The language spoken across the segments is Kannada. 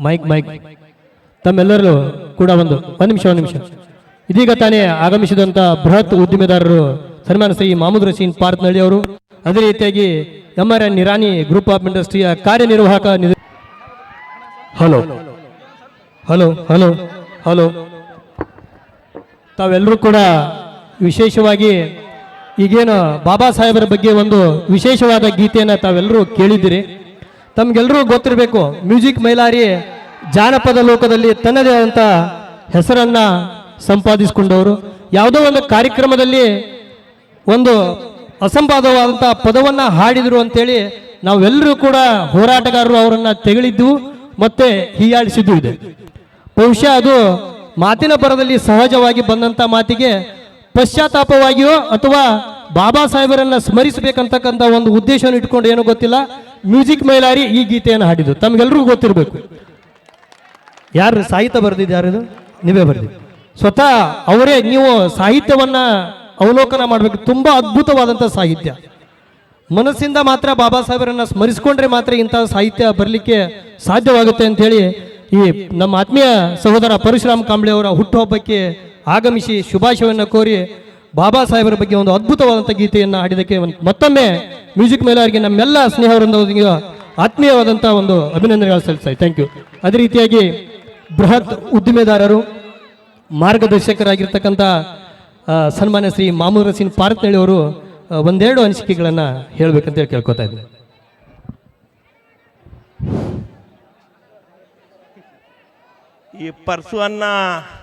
Mic mic. ತಮ್ಮೆಲ್ಲರೂ ಕೂಡ ಒಂದು ಒಂದು ನಿಮಿಷ ಒಂದು ನಿಮಿಷ. ಇದೀಗ ತಾನೇ ಆಗಮಿಸಿದಂಥ ಬೃಹತ್ ಉದ್ದಿಮೆದಾರರು ಸನ್ಮಾನ ಶ್ರೀ ಮಾಮೂದ್ ರಶೀನ್ ಪಾರ್ತ್ನಳ್ಳಿ ಅವರು. ಅದೇ ರೀತಿಯಾಗಿ M R N Nirani group of ಇಂಡಸ್ಟ್ರಿಯ ಕಾರ್ಯನಿರ್ವಾಹಕ ನಿರ್- ಹಲೋ. Hello hello hello. ತಾವೆಲ್ಲರೂ ಕೂಡ ವಿಶೇಷವಾಗಿ ಈಗೇನು ಬಾಬಾ ಸಾಹೇಬರ ಬಗ್ಗೆ ಒಂದು ವಿಶೇಷವಾದ ಗೀತೆಯನ್ನು ತಾವೆಲ್ಲರೂ ಕೇಳಿದ್ದೀರಿ. ತಮ್ಗೆಲ್ಲರೂ ಗೊತ್ತಿರಬೇಕು, ಮ್ಯೂಸಿಕ್ ಮೈಲಾರಿ ಜಾನಪದ ಲೋಕದಲ್ಲಿ ತನ್ನದೇ ಆದಂಥ ಹೆಸರನ್ನ ಸಂಪಾದಿಸಿಕೊಂಡವರು. ಯಾವುದೋ ಒಂದು ಕಾರ್ಯಕ್ರಮದಲ್ಲಿ ಒಂದು ಅಸಂಪಾದವಾದಂಥ ಪದವನ್ನು ಹಾಡಿದರು ಅಂತೇಳಿ ನಾವೆಲ್ಲರೂ ಕೂಡ ಹೋರಾಟಗಾರರು ಅವರನ್ನು ತೆಗಳಿದ್ದು ಮತ್ತೆ ಹೀಯಾಳಿಸಿದ್ದು ಇದೆ. ಬಹುಶಃ ಅದು ಮಾತಿನ ಬರದಲ್ಲಿ ಸಹಜವಾಗಿ ಬಂದಂಥ ಮಾತಿಗೆ ಪಶ್ಚಾತ್ತಾಪವಾಗಿಯೋ ಅಥವಾ ಬಾಬಾ ಸಾಹೇಬರನ್ನು ಸ್ಮರಿಸಬೇಕಂತಕ್ಕಂಥ ಒಂದು ಉದ್ದೇಶವನ್ನು ಇಟ್ಕೊಂಡು ಏನೋ ಗೊತ್ತಿಲ್ಲ. ಮ್ಯೂಸಿಕ್ ಮೈಲಾರಿ ಈ ಗೀತೆಯನ್ನು ಹಾಡಿದ್ದು ತಮಗೆಲ್ರಿಗೂ ಗೊತ್ತಿರಬೇಕು. ಯಾರು ಸಾಹಿತ್ಯ ಬರೆದಿದ್ದು ಯಾರಿದು? ನೀವೇ ಬರೆದಿದ್ದು. ಸ್ವತಃ ಅವರೇ ನೀವು ಸಾಹಿತ್ಯವನ್ನ ಅವಲೋಕನ ಮಾಡಬೇಕು. ತುಂಬ ಅದ್ಭುತವಾದಂಥ ಸಾಹಿತ್ಯ. ಮನಸ್ಸಿಂದ ಮಾತ್ರ ಬಾಬಾ ಸಾಹೇಬರನ್ನು ಸ್ಮರಿಸಿಕೊಂಡ್ರೆ ಮಾತ್ರ ಇಂತಹ ಸಾಹಿತ್ಯ ಬರಲಿಕ್ಕೆ ಸಾಧ್ಯವಾಗುತ್ತೆ ಅಂತ ಹೇಳಿ ಈ ನಮ್ಮ ಆತ್ಮೀಯ ಸಹೋದರ ಪರಶುರಾಮ್ ಕಾಂಬ್ಳೆ ಅವರ ಹುಟ್ಟುಹಬ್ಬಕ್ಕೆ ಆಗಮಿಸಿ ಶುಭಾಶಯವನ್ನು ಕೋರಿ ಬಾಬಾ ಸಾಹೇಬರ ಬಗ್ಗೆ ಒಂದು ಅದ್ಭುತವಾದಂಥ ಗೀತೆಯನ್ನು ಹಾಡಿದಕ್ಕೆ ಮತ್ತೊಮ್ಮೆ ಮ್ಯೂಸಿಕ್ ಮೇಲೆ ಅವರಿಗೆ ನಮ್ಮೆಲ್ಲ ಸ್ನೇಹವರಿಂದ ಆತ್ಮೀಯವಾದಂಥ ಒಂದು ಅಭಿನಂದನೆಗಳು ಸಲ್ಲಿಸ್ತಾ ಥ್ಯಾಂಕ್ ಯು ಅದೇ ರೀತಿಯಾಗಿ ಬೃಹತ್ ಉದ್ದಿಮೆದಾರರು, ಮಾರ್ಗದರ್ಶಕರಾಗಿರ್ತಕ್ಕಂಥ ಸನ್ಮಾನ್ಯ ಶ್ರೀ ಮಾಮೂದ್ ರಸೀನ್ ಹೇಳಿ ಅವರು ಒಂದೆರಡು ಅನಿಸಿಕೆಗಳನ್ನು ಹೇಳಬೇಕಂತೇಳಿ ಕೇಳ್ಕೊತಾ ಇದ್ದೀನಿ. ಈ ಪರ್ಸು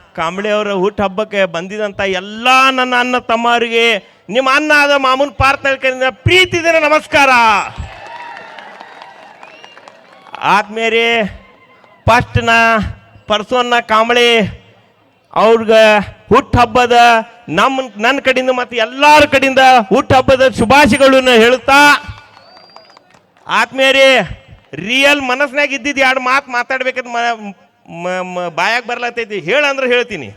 ಅನ್ನ ಕಾಂಬಳೆಯವರ ಹುಟ್ಟು ಹಬ್ಬಕ್ಕೆ ಬಂದಿದಂಥ ಎಲ್ಲ ನನ್ನ ಅನ್ನ ತಮ್ಮವರಿಗೆ ನಿಮ್ಮ ಅನ್ನ ಆದ ಮಾಮೂನ್ ಪಾರ್ತಳ್ಕರಿಂದ ಪ್ರೀತಿ ದಿನ ನಮಸ್ಕಾರ. ಆದ್ಮೇಲೆ ಫಸ್ಟ್ನ ನಾ ಕಾಂಬಳಿ ಕಾಂಬಳೆ ಅವ್ರಿಗೆ ಹುಟ್ಟು ಹಬ್ಬದ ನಮ್ಮ ನನ್ನ ಕಡೆಯಿಂದ ಮತ್ತು ಎಲ್ಲರ ಕಡೆಯಿಂದ ಹುಟ್ಟು ಹಬ್ಬದ ಶುಭಾಶಯಗಳನ್ನು ಹೇಳುತ್ತಾ, ಆದ್ಮೇಲೆ ರಿಯಲ್ ಮನಸ್ಸಿನಾಗ ಇದ್ದಿದ್ದು ಎರಡು ಮಾತು ಮಾತಾಡ್ಬೇಕಂತ ಬಾಯಾಗ ಬರ್ಲತ್ತೈತಿ ಹೇಳಂದ್ರೆ ಹೇಳ್ತೀನಿ.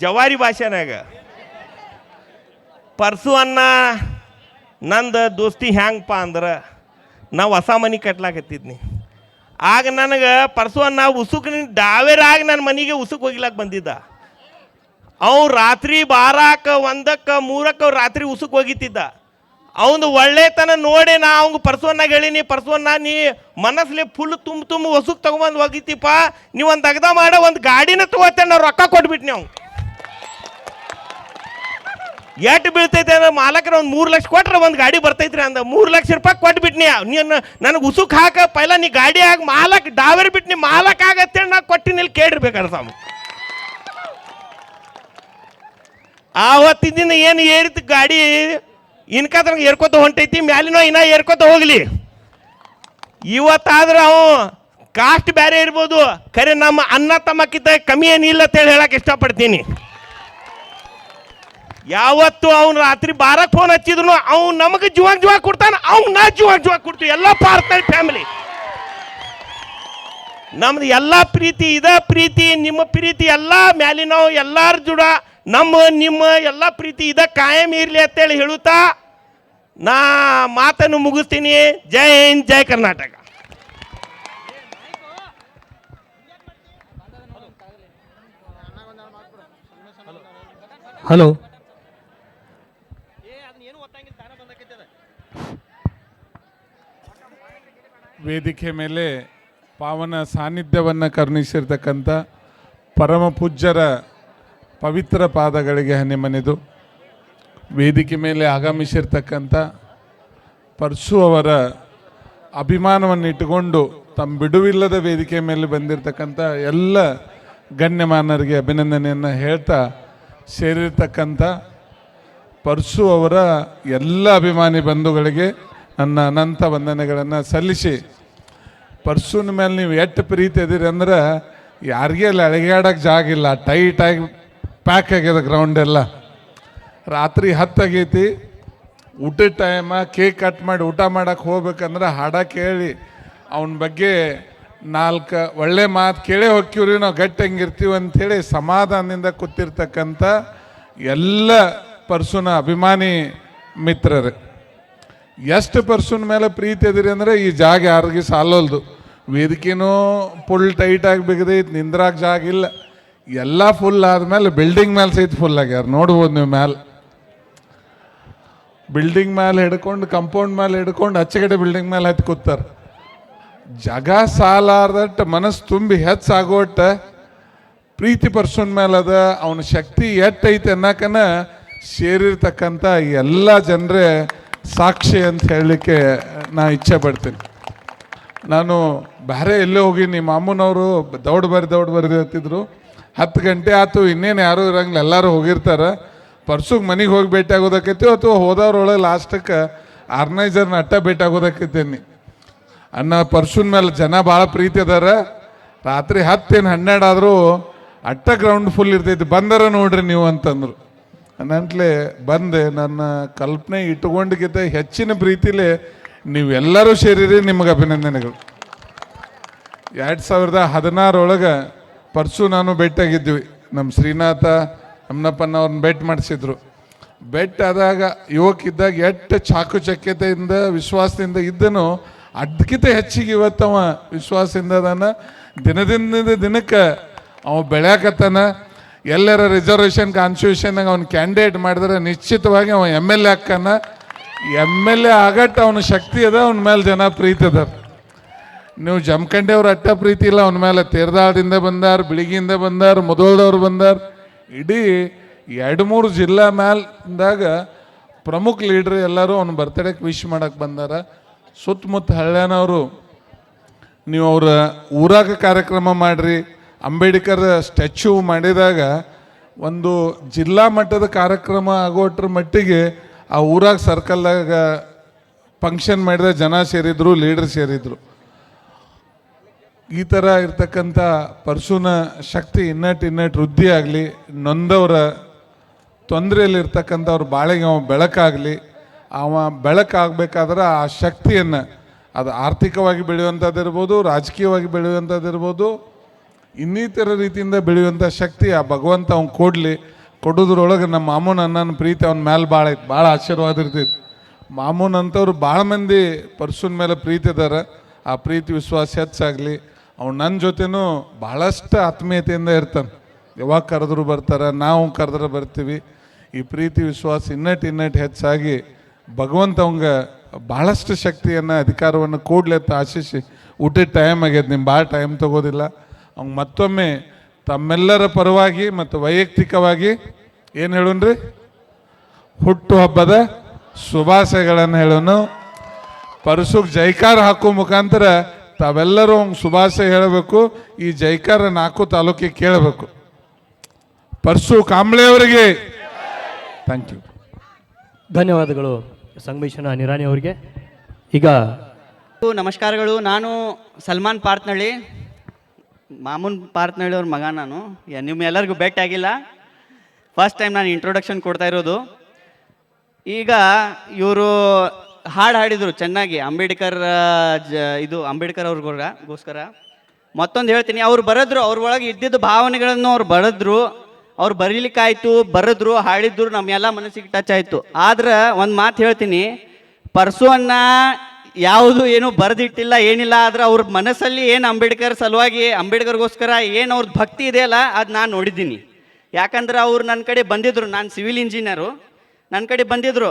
ಜವಾರಿ ಭಾಷೆನಾಗ. ಪರ್ಸು ಅನ್ನ ನಂದು ದೋಸ್ತಿ ಹ್ಯಾಂಗಪ್ಪ ಅಂದ್ರೆ ನಾವು ಹೊಸ ಮನೆ ಕಟ್ಲಾಕತ್ತಿದ್ನಿ. ಆಗ ನನಗೆ ಪರ್ಸು ಅನ್ನ ಉಸುಕಿನ ಡಾವೇರಾಗಿ ನನ್ನ ಮನೆಗೆ ಉಸುಕ್ ಹೋಗ್ಲಾಕ್ ಬಂದಿದ್ದ. ಅವ್ ರಾತ್ರಿ ಬಾರಾಕ, ಒಂದಕ್ಕೆ, ಮೂರಕ್ಕ ರಾತ್ರಿ ಉಸುಕ್ ಹೋಗಿತ್ತಿದ್ದ. ಅವನು ಒಳ್ಳೆತನ ನೋಡಿ ನಾ ಅವಂಗ ಪರ್ಸೋನ್ನಾಗ ಹೇಳಿನಿ ಪರ್ಸೋನ್ನ, ನೀ ಮನಸ್ಲಿ ಫುಲ್ ತುಂಬ ತುಂಬ ಹೊಸಕ್ ತಗೊಂಬಂದು ಹೋಗಿತ್ತಿಪ್ಪ ನೀವು ಒಂದು ಅಗ್ದ ಮಾಡ, ಒಂದು ಗಾಡಿನ ತಗೋತೇನೆ ನಾವು ರೊಕ್ಕ ಕೊಟ್ಬಿಟ್ನಿ ಅವ್ನು ಎಷ್ಟು ಬೀಳ್ತೈತೆ ಅಂದ್ರೆ ಮಾಲಕರ ಒಂದು ಮೂರು ಲಕ್ಷ ಕೊಟ್ರೆ ಒಂದು ಗಾಡಿ ಬರ್ತೈತ್ರಿ ಅಂದ, ಮೂರು ಲಕ್ಷ ರೂಪಾಯಿ ಕೊಟ್ಬಿಟ್ನಿ ನೀನು ನನಗೆ ಉಸುಕ್ ಹಾಕ, ಪೈಲ ನೀ ಗಾಡಿ ಆಗ ಮಾಲಕ್, ಡಾವೇರ್ ಬಿಟ್ನಿ, ಮಾಲಕ್ ಆಗತ್ತೆ ನಾ ಕೊಟ್ಟಿನಿ, ಇಲ್ಲಿ ಕೇಳಿರ್ಬೇಕಾದ್ರೆ ಸ್ವಾಮಿ. ಆವತ್ತಿನ ಏನು ಏರಿತು ಗಾಡಿ? ಇನ್ಕಾದ್ರ ಏರ್ಕೋತ ಹೊಂಟೈತಿ, ಮ್ಯಾಲಿನೋ ಇನ್ನ ಏರ್ಕೋತ ಹೋಗ್ಲಿ. ಇವತ್ತಾದ್ರೆ ಅವು ಕಾಸ್ಟ್ ಬೇರೆ ಇರ್ಬೋದು. ಖರೆ ನಮ್ಮ ಅನ್ನ ತಮ್ಮಕ್ಕಿಂತ ಕಮ್ಮಿ ಏನಿಲ್ಲ ಅಂತೇಳಿ ಹೇಳಕ್ ಇಷ್ಟಪಡ್ತೀನಿ. ಯಾವತ್ತು ಅವ್ನು ರಾತ್ರಿ ಬಾರಕ್ ಫೋನ್ ಹಚ್ಚಿದ್ರು ಅವ್ನು ನಮಗೆ ಜುವಾಗ ಜುವಾಗ ಕೊಡ್ತಾನೆ, ಅವ್ನು ನಾ ಜುವಾಗ ಜುವಾಗ ಕೊಡ್ತೀವಿ. ಎಲ್ಲ ಪಾರ್ತ ಫ್ಯಾಮಿಲಿ ನಮ್ದು ಎಲ್ಲ ಪ್ರೀತಿ, ಇದ ಪ್ರೀತಿ, ನಿಮ್ಮ ಪ್ರೀತಿ, ಎಲ್ಲ ಮ್ಯಾಲಿನವು ಎಲ್ಲಾರ ಜುಡ ನಮ್ಮ ನಿಮ್ಮ ಎಲ್ಲ ಪ್ರೀತಿ ಇದ ಕಾಯಂ ಇರಲಿ ಅಂತೇಳಿ ಹೇಳುತ್ತಾ ನಾ ಮಾತನ್ನು ಮುಗಿಸ್ತೀನಿ. ಜೈ ಹಿಂದ್ ಜೈ ಕರ್ನಾಟಕ. ಹಲೋ. ವೇದಿಕೆ ಮೇಲೆ ಪಾವನ ಸಾನ್ನಿಧ್ಯವನ್ನು ಕರುಣಿಸಿರ್ತಕ್ಕಂಥ ಪರಮ ಪೂಜ್ಯರ ಪವಿತ್ರ ಪಾದಗಳಿಗೆ ಹನಿಮನೆದು. ವೇದಿಕೆ ಮೇಲೆ ಆಗಮಿಸಿರ್ತಕ್ಕಂಥ ಪರ್ಸು ಅವರ ಅಭಿಮಾನವನ್ನು ಇಟ್ಟುಕೊಂಡು ತಮ್ಮ ಬಿಡುವಿಲ್ಲದ ವೇದಿಕೆ ಮೇಲೆ ಬಂದಿರತಕ್ಕಂಥ ಎಲ್ಲ ಗಣ್ಯಮಾನರಿಗೆ ಅಭಿನಂದನೆಯನ್ನು ಹೇಳ್ತಾ ಸೇರಿರ್ತಕ್ಕಂಥ ಪರ್ಸು ಅವರ ಎಲ್ಲ ಅಭಿಮಾನಿ ಬಂಧುಗಳಿಗೆ ನನ್ನ ಅನಂತ ವಂದನೆಗಳನ್ನು ಸಲ್ಲಿಸಿ. ಪರ್ಸುನ ಮೇಲೆ ನೀವು ಎಷ್ಟು ಪ್ರೀತಿ ಇದ್ದೀರಿ ಅಂದ್ರೆ ಯಾರಿಗೆ ಅಲ್ಲಿ ಅಳಗಾಡೋಕ್ಕೆ ಜಾಗಿಲ್ಲ ಟೈಟಾಗಿ ಪ್ಯಾಕ್ ಆಗ್ಯದ ಗ್ರೌಂಡ್ ಎಲ್ಲ. ರಾತ್ರಿ ಹತ್ತಾಗೈತಿ ಊಟದ ಟೈಮ ಕೇಕ್ ಕಟ್ ಮಾಡಿ ಊಟ ಮಾಡಕ್ಕೆ ಹೋಗ್ಬೇಕಂದ್ರೆ ಹಾಡ ಕೇಳಿ. ಅವನ ಬಗ್ಗೆ ನಾಲ್ಕು ಒಳ್ಳೆ ಮಾತು ಕೇಳೇ ಹೋಗ್ತೀವ್ರಿ, ನಾವು ಗಟ್ಟಿ ಹೆಂಗಿರ್ತೀವಿ ಅಂಥೇಳಿ ಸಮಾಧಾನದಿಂದ ಕೂತಿರ್ತಕ್ಕಂಥ ಎಲ್ಲ ಪರ್ಸುನ ಅಭಿಮಾನಿ ಮಿತ್ರರು. ಎಷ್ಟು ಪರ್ಸನ್ ಮೇಲೆ ಪ್ರೀತಿ ಅದಿರಿ ಅಂದರೆ ಈ ಜಾಗ ಯಾರಿಗೆ ಸಾಲೋಲ್ದು. ವೇದಿಕೆನೂ ಫುಲ್ ಟೈಟಾಗಿ ಬಿಗದೈತೆ ನಿಂದ್ರಾಗ ಜಾಗ ಇಲ್ಲ. ಎಲ್ಲ ಫುಲ್ ಆದ್ಮೇಲೆ ಬಿಲ್ಡಿಂಗ್ ಮೇಲೆ ಸಹಿತ ಫುಲ್ ಆಗ್ಯಾರ ನೋಡ್ಬೋದು ನೀವು ಮ್ಯಾಲೆ. ಬಿಲ್ಡಿಂಗ್ ಮೇಲೆ ಹಿಡ್ಕೊಂಡು ಕಂಪೌಂಡ್ ಮೇಲೆ ಹಿಡ್ಕೊಂಡು ಅಚ್ಚಗಡೆ ಬಿಲ್ಡಿಂಗ್ ಮೇಲೆ ಹತ್ತಿ ಕೂತಾರ. ಜಗ ಸಾಲಾರ್ದಟ್ಟು ಮನಸ್ಸು ತುಂಬಿ ಹೆಚ್ಚಾಗೋಟ, ಪ್ರೀತಿ ಪರ್ಸನ್ ಮೇಲೆ ಅದ, ಅವನ ಶಕ್ತಿ ಎಟ್ಟೈತೆ ಅನ್ನಕನ ಸೇರಿರ್ತಕ್ಕಂಥ ಎಲ್ಲ ಜನರೇ ಸಾಕ್ಷಿ ಅಂತ ಹೇಳಲಿಕ್ಕೆ ನಾ ಇಚ್ಛೆ ಪಡ್ತೀನಿ. ನಾನು ಬೇರೆ ಎಲ್ಲೇ ಹೋಗಿ ನಿಮ್ಮ ಅಮ್ಮನವರು ದೌಡ್ ಬರ್ರಿ ದೌಡ್ ಅಂತಿದ್ರು. ಹತ್ತು ಗಂಟೆ ಆಯ್ತು, ಇನ್ನೇನು ಯಾರೂ ಇರಂಗಿಲ್ಲ, ಎಲ್ಲರೂ ಹೋಗಿರ್ತಾರೆ. ಪರ್ಸುಗೆ ಮನೆಗೆ ಹೋಗಿ ಭೇಟಿ ಆಗೋದಕ್ಕೈತಿ ಅಥವಾ ಹೋದವ್ರೊಳಗೆ ಲಾಸ್ಟಕ್ಕೆ ಆರ್ಗನೈಸರ್ನ ಅಟ್ಟ ಭೇಟಿ ಆಗೋದಕ್ಕೈತೇನಿ. ಅನ್ನ ಪರ್ಸುನ ಮೇಲೆ ಜನ ಭಾಳ ಪ್ರೀತಿ ಅದಾರ. ರಾತ್ರಿ ಹತ್ತೇನು ಹನ್ನೆರಡು ಆದರೂ ಅಟ್ಟ ಗ್ರೌಂಡ್ ಫುಲ್ ಇರ್ತೈತಿ, ಬಂದರ ನೋಡ್ರಿ ನೀವು ಅಂತಂದ್ರು. ನಂಟ್ಲೆ ಬಂದೆ, ನನ್ನ ಕಲ್ಪನೆ ಇಟ್ಕೊಂಡಿಗಿಂತ ಹೆಚ್ಚಿನ ಪ್ರೀತಿಲಿ ನೀವೆಲ್ಲರೂ ಸೇರಿರಿ ನಿಮಗೆ ಅಭಿನಂದನೆಗಳು. ಎರಡು ಸಾವಿರದ ಹದಿನಾರೊಳಗೆ ಪರ್ಸು ನಾನು ಭೇಟಿಯಾಗಿದ್ವಿ. ನಮ್ಮ ಶ್ರೀನಾಥ ಅಮ್ಮನಪ್ಪನ ಅವ್ರನ್ನ ಭೇಟಿ ಮಾಡಿಸಿದ್ರು. ಬೆಟ್ ಆದಾಗ ಯುವಕ ಇದ್ದಾಗ ಎಷ್ಟು ಚಾಕುಚಕ್ಯತೆಯಿಂದ ವಿಶ್ವಾಸದಿಂದ ಇದ್ದನು. ಅದಕ್ಕಿಂತ ಹೆಚ್ಚಿಗೆ ಇವತ್ತವ ವಿಶ್ವಾಸದಿಂದ ಅದಾನ. ದಿನದಿಂದ ದಿನಕ್ಕೆ ಅವ ಬೆಳ್ಯಾಕತ್ತಾನ. ಎಲ್ಲರ ರಿಸರ್ವೇಷನ್ ಕಾನ್ಸ್ಟಿಟ್ಯೂಷನ್ನಾಗ ಅವ್ನು ಕ್ಯಾಂಡಿಡೇಟ್ ಮಾಡಿದ್ರೆ ನಿಶ್ಚಿತವಾಗಿ ಅವ ಎಂ ಎಲ್ ಎ ಹಾಕಾನ ಎಂ ಎಲ್ ಎ ಆಗಟ್ಟ ಅವನ ಶಕ್ತಿ ಅದ, ಅವನ ಮೇಲೆ ಜನ ಪ್ರೀತಿ ಅದ ನೀವು ಜಮಖಂಡಿ ಅವ್ರ ಅಟ್ಟ ಪ್ರೀತಿ ಇಲ್ಲ, ಅವನ ಮೇಲೆ ತೇರ್ದಾಳದಿಂದ ಬಂದಾರ, ಬಿಳಿಗಿಯಿಂದ ಬಂದಾರ, ಮೊದಲದವ್ರು ಬಂದಾರ. ಇಡೀ ಎರಡು ಮೂರು ಜಿಲ್ಲಾ ಮ್ಯಾಲ್ದಾಗ ಪ್ರಮುಖ ಲೀಡ್ರ್ ಎಲ್ಲರೂ ಅವ್ನ ಬರ್ತಡೇಗೆ ವಿಶ್ ಮಾಡಕ್ಕೆ ಬಂದಾರ. ಸುತ್ತಮುತ್ತ ಹಳ್ಳ್ಯಾನವರು, ನೀವು ಅವರ ಊರಾಗ ಕಾರ್ಯಕ್ರಮ ಮಾಡಿರಿ, ಅಂಬೇಡ್ಕರ್ ಸ್ಟ್ಯಾಚ್ಯೂ ಮಾಡಿದಾಗ ಒಂದು ಜಿಲ್ಲಾ ಮಟ್ಟದ ಕಾರ್ಯಕ್ರಮ ಆಗೋಟ್ರ ಮಟ್ಟಿಗೆ ಆ ಊರಾಗ ಸರ್ಕಲ್ದಾಗ ಫಂಕ್ಷನ್ ಮಾಡಿದ ಜನ ಸೇರಿದ್ರು ಲೀಡರ್ ಸೇರಿದ್ರು. ಈ ಥರ ಇರ್ತಕ್ಕಂಥ ಪರ್ಶುನ ಶಕ್ತಿ ಇನ್ನಟ್ ಇನ್ನಟ್ ವೃದ್ಧಿ ಆಗಲಿ, ನೊಂದವರ ತೊಂದರೆಯಲ್ಲಿರ್ತಕ್ಕಂಥವ್ರ ಬಾಳೆಗೆ ಅವ ಬೆಳಕಾಗಲಿ, ಅವ ಬೆಳಕಾಗಬೇಕಾದ್ರೆ ಆ ಶಕ್ತಿಯನ್ನು ಅದು ಆರ್ಥಿಕವಾಗಿ ಬೆಳೆಯುವಂಥದ್ದಿರ್ಬೋದು ರಾಜಕೀಯವಾಗಿ ಬೆಳೆಯುವಂಥದ್ದಿರ್ಬೋದು ಇನ್ನಿತರ ರೀತಿಯಿಂದ ಬೆಳೆಯುವಂಥ ಶಕ್ತಿ ಆ ಭಗವಂತ ಅವ್ನು ಕೊಡಲಿ. ಕೊಡೋದ್ರೊಳಗೆ ನಮ್ಮ ಮಾಮೂನ ಅಣ್ಣನ ಪ್ರೀತಿ ಅವ್ನ ಮೇಲೆ ಭಾಳ ಐತೆ ಭಾಳ ಆಶೀರ್ವಾದ ಇರ್ತೈತಿ. ಮಾಮೂನ್ ಅಂಥವ್ರು ಭಾಳ ಮಂದಿ ಪರ್ಶುನ ಮೇಲೆ ಪ್ರೀತಿ ಇದ್ದಾರೆ ಆ ಪ್ರೀತಿ, ವಿಶ್ವಾಸ ಹೆಚ್ಚಾಗಲಿ. ಅವ್ನು ನನ್ನ ಜೊತೆನೂ ಭಾಳಷ್ಟು ಆತ್ಮೀಯತೆಯಿಂದ ಇರ್ತಾನೆ. ಯಾವಾಗ ಕರೆದ್ರು ಬರ್ತಾರೆ, ನಾವು ಕರೆದ್ರೆ ಬರ್ತೀವಿ. ಈ ಪ್ರೀತಿ, ವಿಶ್ವಾಸ ಇನ್ನಟ್ ಇನ್ನಟ್ ಹೆಚ್ಚಾಗಿ ಭಗವಂತ ಅವಂಗ ಭಾಳಷ್ಟು ಶಕ್ತಿಯನ್ನು, ಅಧಿಕಾರವನ್ನು ಅಂತ ಆಶಿಸಿ ಊಟದ ಟೈಮ್ ಆಗ್ಯದ. ನಿಮ್ಮ ಭಾಳ ಟೈಮ್ ತಗೋದಿಲ್ಲ. ಅವ್ನು ಮತ್ತೊಮ್ಮೆ ತಮ್ಮೆಲ್ಲರ ಪರವಾಗಿ ಮತ್ತು ವೈಯಕ್ತಿಕವಾಗಿ ಏನು ಹೇಳೋಣ್ರಿ ಹುಟ್ಟುಹಬ್ಬದ ಶುಭಾಶಯಗಳನ್ನು ಹೇಳೋನು. ಪರಸುಗ್ ಜೈಕಾರ ಹಾಕೋ ಮುಖಾಂತರ ತಾವೆಲ್ಲರೂ ಒಂದು ಶುಭಾಶಯ ಹೇಳಬೇಕು ಈ ಜೈಕಾರ ನಾಲ್ಕು ತಾಲೂಕಿಗೆ ಕೇಳಬೇಕು. ಪರಸು ಕಾಂಬ್ಳೆಯವರಿಗೆ ಥ್ಯಾಂಕ್ ಯು ಧನ್ಯವಾದಗಳು ಸಂಗಮೇಶನ ನಿರಾಣಿ ಅವರಿಗೆ. ಈಗ ನಮಸ್ಕಾರಗಳು ನಾನು ಸಲ್ಮಾನ್ ಪಾರ್ತ್ನಳ್ಳಿ ಮಾಮೂನ್ ಪಾರ್ತ್ನಳ್ಳಿ ಅವ್ರ ಮಗ ನಾನು. ನಿಮ್ಮ ಎಲ್ಲರಿಗೂ ಭೇಟಿ ಆಗಿಲ್ಲ ಫಸ್ಟ್ ಟೈಮ್ ನಾನು ಇಂಟ್ರೊಡಕ್ಷನ್ ಕೊಡ್ತಾ ಇರೋದು. ಈಗ ಇವರು ಹಾಡು ಹಾಡಿದರು ಚೆನ್ನಾಗಿ. ಅಂಬೇಡ್ಕರ್ ಜ, ಇದು ಅಂಬೇಡ್ಕರ್ ಅವ್ರಿಗೋಸ್ಕರ ಮತ್ತೊಂದು ಹೇಳ್ತೀನಿ, ಅವ್ರು ಬರೆದ್ರು, ಅವ್ರ ಒಳಗೆ ಇದ್ದಿದ್ದ ಭಾವನೆಗಳನ್ನು ಅವ್ರು ಬರೆದ್ರು. ಅವ್ರು ಬರೀಲಿಕ್ಕಾಯ್ತು, ಬರೆದ್ರು, ಹಾಡಿದ್ರು, ನಮ್ಮೆಲ್ಲ ಮನಸ್ಸಿಗೆ ಟಚ್ ಆಯಿತು. ಆದ್ರೆ ಒಂದು ಮಾತು ಹೇಳ್ತೀನಿ ಪರ್ಸುವನ್ನ ಯಾವುದು ಏನು ಬರೆದಿಟ್ಟಿಲ್ಲ, ಏನಿಲ್ಲ, ಆದ್ರೆ ಅವ್ರ ಮನಸ್ಸಲ್ಲಿ ಏನು ಅಂಬೇಡ್ಕರ್ ಸಲುವಾಗಿ, ಅಂಬೇಡ್ಕರ್ಗೋಸ್ಕರ ಏನು ಅವ್ರದ್ದು ಭಕ್ತಿ ಇದೆಯಲ್ಲ, ಅದು ನಾನು ನೋಡಿದ್ದೀನಿ. ಯಾಕಂದ್ರೆ ಅವ್ರು ನನ್ನ ಕಡೆ ಬಂದಿದ್ರು, ನಾನು ಸಿವಿಲ್ ಇಂಜಿನಿಯರು. ನನ್ನ ಕಡೆ ಬಂದಿದ್ರು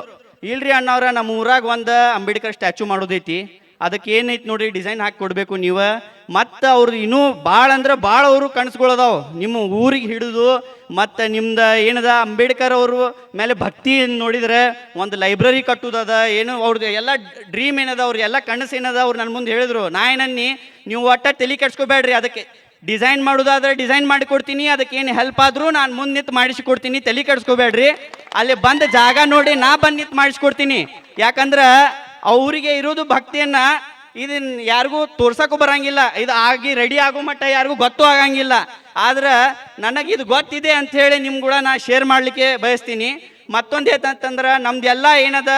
ಇಲ್ರಿ ಅಣ್ಣವ್ರ, ನಮ್ಮ ಊರಾಗ ಒಂದು ಅಂಬೇಡ್ಕರ್ ಸ್ಟ್ಯಾಚು ಮಾಡೋದೈತಿ. ಅದಕ್ಕೆ ಏನೈತಿ ನೋಡ್ರಿ, ಡಿಸೈನ್ ಹಾಕಿ ಕೊಡಬೇಕು ನೀವು. ಮತ್ತು ಅವ್ರು ಇನ್ನೂ ಭಾಳ ಅಂದ್ರೆ ಭಾಳ ಅವರು ಕನಸುಗಳದಾವು ನಿಮ್ಮ ಊರಿಗೆ ಹಿಡಿದು ಮತ್ತು ನಿಮ್ದು ಏನದ, ಅಂಬೇಡ್ಕರ್ ಅವರು ಮೇಲೆ ಭಕ್ತಿ ನೋಡಿದ್ರೆ ಒಂದು ಲೈಬ್ರರಿ ಕಟ್ಟುದದ, ಏನು ಅವ್ರದ್ದು ಎಲ್ಲ ಡ್ರೀಮ್ ಏನದ ಅವ್ರ ಎಲ್ಲ ಕನಸು ಏನದ, ಅವ್ರು ನನ್ನ ಮುಂದೆ ಹೇಳಿದ್ರು. ನಾ ಏನನ್ನಿ ನೀವು ಒಟ್ಟ ತಲೆ ಕೆಡ್ಸ್ಕೋಬೇಡ್ರಿ, ಅದಕ್ಕೆ ಡಿಸೈನ್ ಮಾಡೋದಾದ್ರೆ ಡಿಸೈನ್ ಮಾಡಿ ಕೊಡ್ತೀನಿ, ಅದಕ್ಕೇನು ಹೆಲ್ಪ್ ಆದರೂ ನಾನು ಮುಂದೆ ನಿಂತು ಮಾಡಿಸಿಕೊಡ್ತೀನಿ ತಲೆ ಕೆಡಿಸ್ಕೋಬೇಡ್ರಿ. ಅಲ್ಲಿ ಬಂದ ಜಾಗ ನೋಡಿ ನಾ ಬಂದು ನಿಂತು ಮಾಡಿಸ್ಕೊಡ್ತೀನಿ ಯಾಕಂದ್ರೆ ಅವರಿಗೆ ಇರೋದು ಭಕ್ತಿಯನ್ನ ಇದನ್ನ ಯಾರಿಗೂ ತೋರ್ಸಕ್ಕೂ ಬರಂಗಿಲ್ಲ. ಇದು ಆಗಿ ರೆಡಿ ಆಗೋ ಮಟ್ಟ ಯಾರಿಗೂ ಗೊತ್ತೂ ಆಗಂಗಿಲ್ಲ. ಆದ್ರೆ ನನಗೆ ಇದು ಗೊತ್ತಿದೆ ಅಂತ ಹೇಳಿ ನಿಮ್ ಕೂಡ ನಾ ಶೇರ್ ಮಾಡಲಿಕ್ಕೆ ಬಯಸ್ತೀನಿ. ಮತ್ತೊಂದು ಏನಂತಂದ್ರೆ ನಮ್ದು ಎಲ್ಲ ಏನದ?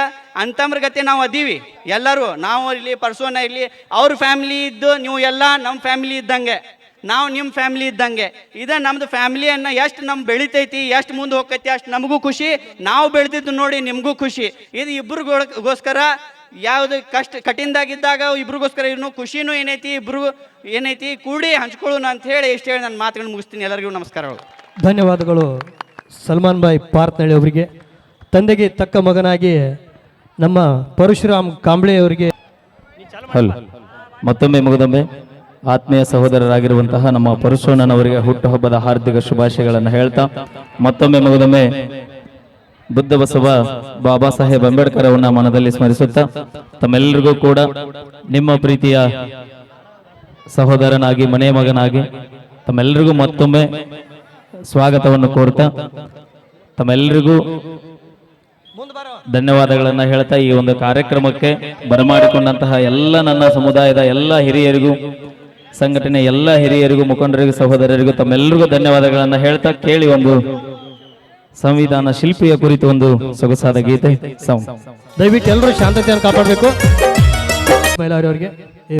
ಅಂತಮ್ರ ಗತಿ ನಾವು ಅದೀವಿ. ಎಲ್ಲರೂ, ನಾವು ಇರಲಿ ಪರ್ಸೋನ ಇರಲಿ ಅವ್ರ ಫ್ಯಾಮಿಲಿ ಇದ್ದು, ನೀವು ಎಲ್ಲ ನಮ್ಮ ಫ್ಯಾಮಿಲಿ ಇದ್ದಂಗೆ. ನಾವು ನಿಮ್ಮ ಫ್ಯಾಮಿಲಿ ಇದ್ದಂಗೆ. ಇದ ನಮ್ದು ಫ್ಯಾಮಿಲಿಯನ್ನ ಎಷ್ಟು ನಮ್ ಬೆಳಿತೈತಿ ಎಷ್ಟು ಮುಂದೆ ಹೋಗ್ತೈತಿ ಅಷ್ಟು ನಮಗೂ ಖುಷಿ. ನಾವು ಬೆಳೆದಿದ್ದು ನೋಡಿ ನಿಮಗೂ ಖುಷಿ. ಇದು ಇಬ್ಬರಿಗೋಸ್ಕರ ಯಾವುದು ಕಷ್ಟ ಕಠಿಣದಾಗಿದ್ದಾಗ ಇಬ್ರಿಗೋಸ್ಕರ ಇನ್ನೂ ಖುಷಿನೂ ಏನೈತಿ ಇಬ್ರಿಗೂ ಏನೈತಿ ಕೂಡಿ ಹಂಚ್ಕೊಳ್ಳೋಣ ಅಂತ ಹೇಳಿ ಇಷ್ಟು ಹೇಳಿ ನನ್ನ ಮಾತುಗಳನ್ನು ಮುಗಿಸ್ತೀನಿ. ಎಲ್ಲರಿಗೂ ನಮಸ್ಕಾರಗಳು ಧನ್ಯವಾದಗಳು ಸಲ್ಮಾನ್ ಬಾಯ್ ಪಾರ್ತ್ನಳ್ಳಿ ಅವರಿಗೆ. ತಂದೆಗೆ ತಕ್ಕ ಮಗನಾಗಿ ನಮ್ಮ ಪರಶುರಾಮ್ ಕಾಂಬ್ಳೆ ಅವರಿಗೆ. ಹಲೋ. ಮತ್ತೊಮ್ಮೆ ಮುಗದೊಮ್ಮೆ. ಆತ್ಮೀಯ ಸಹೋದರರಾಗಿರುವಂತಹ ನಮ್ಮ ಪರಶುವಣ್ಣನವರಿಗೆ ಹುಟ್ಟುಹಬ್ಬದ ಹಾರ್ದಿಕ ಶುಭಾಶಯಗಳನ್ನು ಹೇಳ್ತಾ, ಮತ್ತೊಮ್ಮೆ ಮಗದೊಮ್ಮೆ ಬುದ್ಧ ಬಸವ ಬಾಬಾ ಸಾಹೇಬ್ ಅಂಬೇಡ್ಕರ್ ಅವರನ್ನ ಮನದಲ್ಲಿ ಸ್ಮರಿಸುತ್ತಾ, ತಮ್ಮೆಲ್ಲರಿಗೂ ಕೂಡ ನಿಮ್ಮ ಪ್ರೀತಿಯ ಸಹೋದರನಾಗಿ ಮನೆ ಮಗನಾಗಿ ತಮ್ಮೆಲ್ಲರಿಗೂ ಮತ್ತೊಮ್ಮೆ ಸ್ವಾಗತವನ್ನು ಕೋರ್ತಾ, ತಮ್ಮೆಲ್ಲರಿಗೂ ಧನ್ಯವಾದಗಳನ್ನು ಹೇಳ್ತಾ ಈ ಒಂದು ಕಾರ್ಯಕ್ರಮಕ್ಕೆ ಬರಮಾಡಿಕೊಂಡಂತಹ ಎಲ್ಲ ನನ್ನ ಸಮುದಾಯದ ಎಲ್ಲ ಹಿರಿಯರಿಗೂ ಸಂಘಟನೆ ಎಲ್ಲ ಹಿರಿಯರಿಗೂ, ಮುಖಂಡರಿಗೂ, ಸಹೋದರರಿಗೂ ತಮ್ಮೆಲ್ಲರಿಗೂ ಧನ್ಯವಾದಗಳನ್ನ ಹೇಳ್ತಾ ಕೇಳಿ ಒಂದು ಸಂವಿಧಾನ ಶಿಲ್ಪಿಯ ಕುರಿತು ಒಂದು ಸೊಗಸಾದ ಗೀತೆ. ದಯವಿಟ್ಟು ಎಲ್ಲರೂ ಶಾಂತತೆಯನ್ನು ಕಾಪಾಡಬೇಕು. ಅವರಿಗೆ.